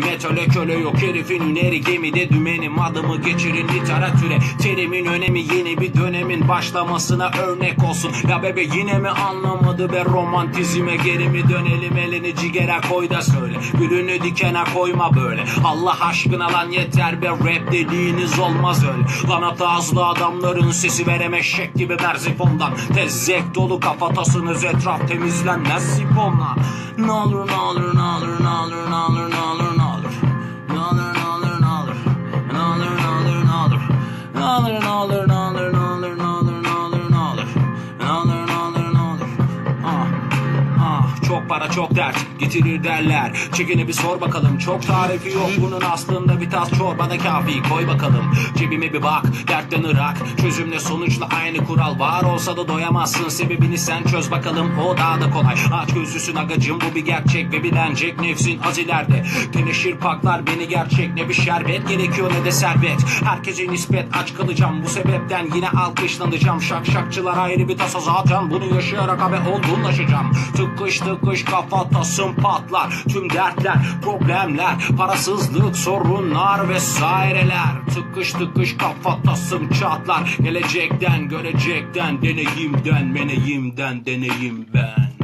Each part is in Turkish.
Metale köle yok herifin üneri gemide dümenim. Adımı geçirin literatüre. Terimin önemi yeni bir dönemin başlamasına örnek olsun. Ya bebe yine mi anlamadı be romantizme? Geri mi dönelim elini cigere koy da söyle. Gülünü dikene koyma böyle. Allah aşkına lan yeter be rap dediğiniz olmaz öyle. Lan hata azlı adamların sesi verem eşek gibi merzifondan. Tezzek dolu kafatasınız etraf temizlenmez sifonla Ne olur ne olur ne olur ne olur ne olur all and all çok para çok dert. Getirir derler. Çekini bir sor bakalım. Çok tarifi yok. Bunun aslında bir tas çorbada kafi. Koy bakalım. Cebime bir bak. Dertten ırak. Çözümle sonuçla aynı kural var olsa da doyamazsın. Sebebini sen çöz bakalım. O daha da kolay. Aç gözlüsün agacım bu bir gerçek ve bilenecek nefsin az ileride. Teneşir paklar beni gerçek. Ne bir şerbet gerekiyor ne de servet. Herkese nispet. Aç kalacağım. Bu sebepten yine alkışlanacağım. Şakşakçılar ayrı bir tasa zaten. Bunu yaşayarak abi olgunlaşacağım. Tıkış tıkış kafatasım patlar. Tüm dertler problemler parasızlık sorunlar vesaireler. Tıkış tıkış kafatasım çatlar. Gelecekten görecekten deneyimden meneyimden deneyim ben.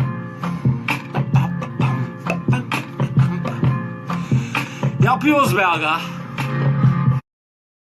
Yapıyoruz be aga.